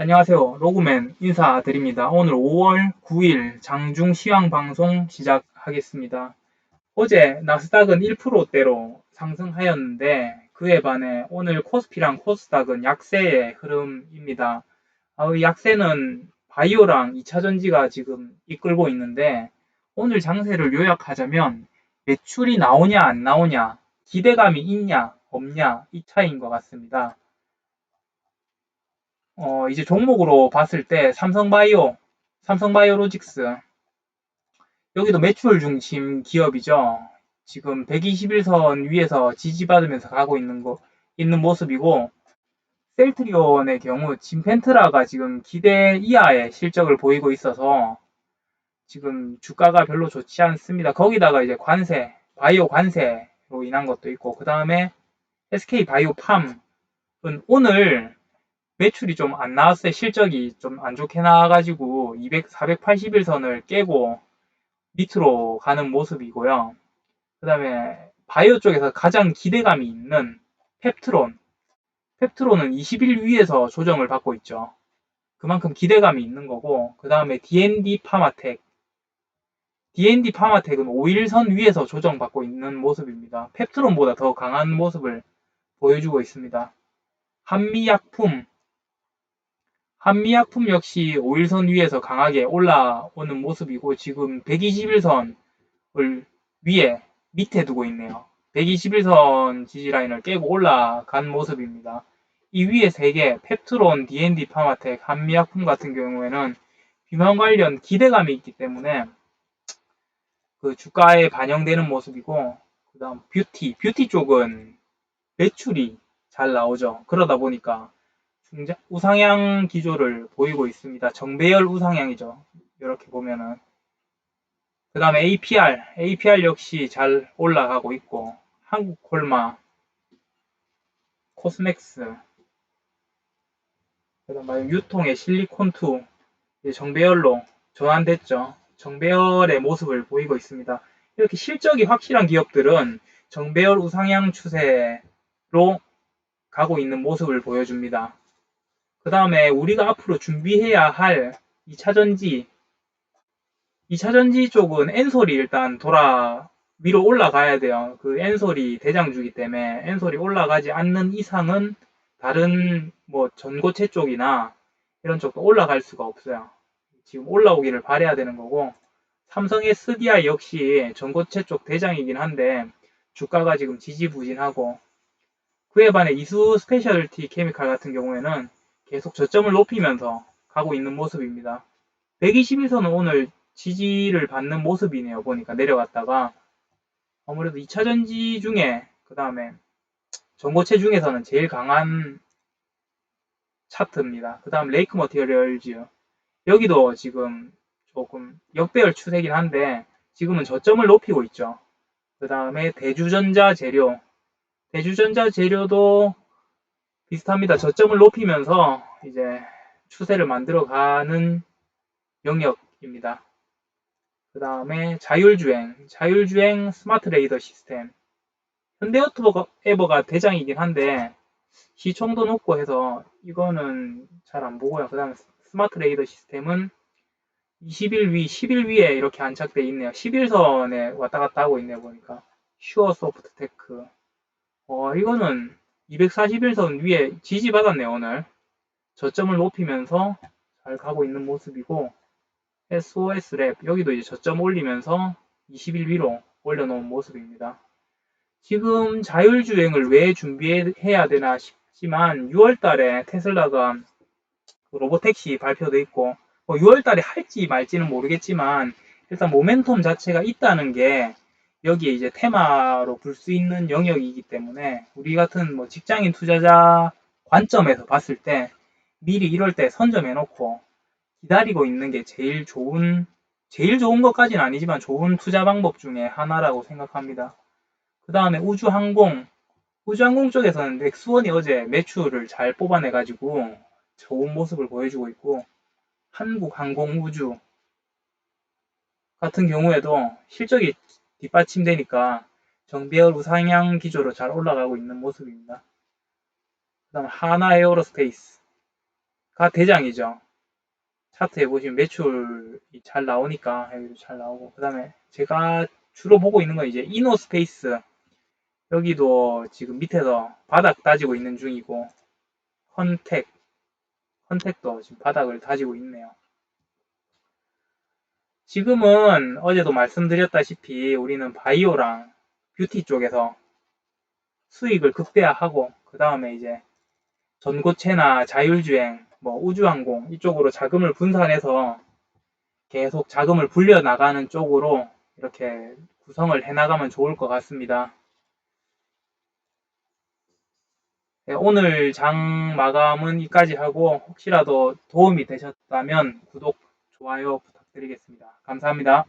안녕하세요. 로그맨 인사드립니다. 오늘 5월 9일 장중 시황 방송 시작하겠습니다. 어제 나스닥은 1%대로 상승하였는데 그에 반해 오늘 코스피랑 코스닥은 약세의 흐름입니다. 아, 이 약세는 바이오랑 2차전지가 지금 이끌고 있는데 오늘 장세를 요약하자면 매출이 나오냐 안 나오냐 기대감이 있냐 없냐 이 차이인 것 같습니다. 어, 이제 종목으로 봤을 때 삼성바이오, 삼성바이오로직스 여기도 매출 중심 기업이죠. 지금 121선 위에서 지지받으면서 가고 있는 거 있는 모습이고 셀트리온의 경우 진펜트라가 지금 기대 이하의 실적을 보이고 있어서 지금 주가가 별로 좋지 않습니다. 거기다가 이제 관세, 바이오 관세로 인한 것도 있고 그 다음에 SK 바이오팜은 오늘 매출이 좀 안 나왔어요. 실적이 좀 안 좋게 나와가지고 200, 481선을 깨고 밑으로 가는 모습이고요. 그 다음에 바이오 쪽에서 가장 기대감이 있는 펩트론. 펩트론은 20일 위에서 조정을 받고 있죠. 그만큼 기대감이 있는 거고, 그 다음에 D&D 파마텍. D&D 파마텍은 5일선 위에서 조정받고 있는 모습입니다. 펩트론보다 더 강한 모습을 보여주고 있습니다. 한미약품, 한미약품 역시 5일선 위에서 강하게 올라오는 모습이고 지금 121선을 위에 밑에 두고 있네요. 121선 지지라인을 깨고 올라간 모습입니다. 이 위에 3개, 펩트론, D&D 파마텍, 한미약품 같은 경우에는 비만 관련 기대감이 있기 때문에 그 주가에 반영되는 모습이고 그 다음 뷰티, 뷰티 쪽은 매출이 잘 나오죠. 그러다 보니까 우상향 기조를 보이고 있습니다. 정배열 우상향이죠. 이렇게 보면은 그 다음에 APR, APR 역시 잘 올라가고 있고 한국 콜마, 코스맥스 그 다음에 유통의 실리콘2 정배열로 전환됐죠. 정배열의 모습을 보이고 있습니다. 이렇게 실적이 확실한 기업들은 정배열 우상향 추세로 가고 있는 모습을 보여줍니다. 그 다음에 우리가 앞으로 준비해야 할 2차전지 2차전지 쪽은 엔솔이 일단 돌아 위로 올라가야 돼요. 그 엔솔이 대장주기 때문에 엔솔이 올라가지 않는 이상은 다른 뭐 전고체 쪽이나 이런 쪽도 올라갈 수가 없어요. 지금 올라오기를 바래야 되는 거고 삼성 SDI 역시 전고체 쪽 대장이긴 한데 주가가 지금 지지부진하고 그에 반해 이수 스페셜티 케미칼 같은 경우에는 계속 저점을 높이면서 가고 있는 모습입니다. 121선은 오늘 지지를 받는 모습이네요. 보니까 내려갔다가 아무래도 2차전지 중에 그 다음에 전고체 중에서는 제일 강한 차트입니다. 그 다음 레이크 머티리얼즈 여기도 지금 조금 역배열 추세긴 한데 지금은 저점을 높이고 있죠. 그 다음에 대주전자 재료 대주전자 재료도 비슷합니다. 저점을 높이면서 이제 추세를 만들어가는 영역입니다. 그 다음에 자율주행, 자율주행 스마트 레이더 시스템. 현대오토에버가 대장이긴 한데 시총도 높고 해서 이거는 잘 안 보고요. 그 다음에 스마트 레이더 시스템은 20일 위, 10일 위에 이렇게 안착되어 있네요. 11선에 왔다 갔다 하고 있네요. 보니까 슈어 소프트 테크. 어, 이거는 241선 위에 지지받았네요, 오늘. 저점을 높이면서 잘 가고 있는 모습이고, SOS랩, 여기도 이제 저점 올리면서 20일 위로 올려놓은 모습입니다. 지금 자율주행을 왜 준비해야 되나 싶지만, 6월 달에 테슬라가 로보택시 발표도 있고, 뭐 6월 달에 할지 말지는 모르겠지만, 일단 모멘텀 자체가 있다는 게 여기에 이제 테마로 볼 수 있는 영역이기 때문에 우리 같은 뭐 직장인 투자자 관점에서 봤을 때 미리 이럴 때 선점해 놓고 기다리고 있는 게 제일 좋은 제일 좋은 것까지는 아니지만 좋은 투자 방법 중에 하나라고 생각합니다. 그 다음에 우주항공 우주항공 쪽에서는 넥스원이 어제 매출을 잘 뽑아내 가지고 좋은 모습을 보여주고 있고 한국항공우주 같은 경우에도 실적이 뒷받침되니까 정비열 우상향 기조로 잘 올라가고 있는 모습입니다. 그 다음 하나 에어로스페이스 대장이죠. 차트에 보시면 매출이 잘 나오니까 여기도 잘 나오고 그 다음에 제가 주로 보고 있는 건 이제 이노스페이스 여기도 지금 밑에서 바닥 따지고 있는 중이고 헌텍 헌텍도 지금 바닥을 다지고 있네요. 지금은 어제도 말씀드렸다시피 우리는 바이오랑 뷰티 쪽에서 수익을 극대화하고 그 다음에 이제 전고체나 자율주행, 뭐 우주항공 이쪽으로 자금을 분산해서 계속 자금을 불려 나가는 쪽으로 이렇게 구성을 해 나가면 좋을 것 같습니다. 네, 오늘 장 마감은 여기까지 하고 혹시라도 도움이 되셨다면 구독, 좋아요 부탁드리겠습니다. 감사합니다.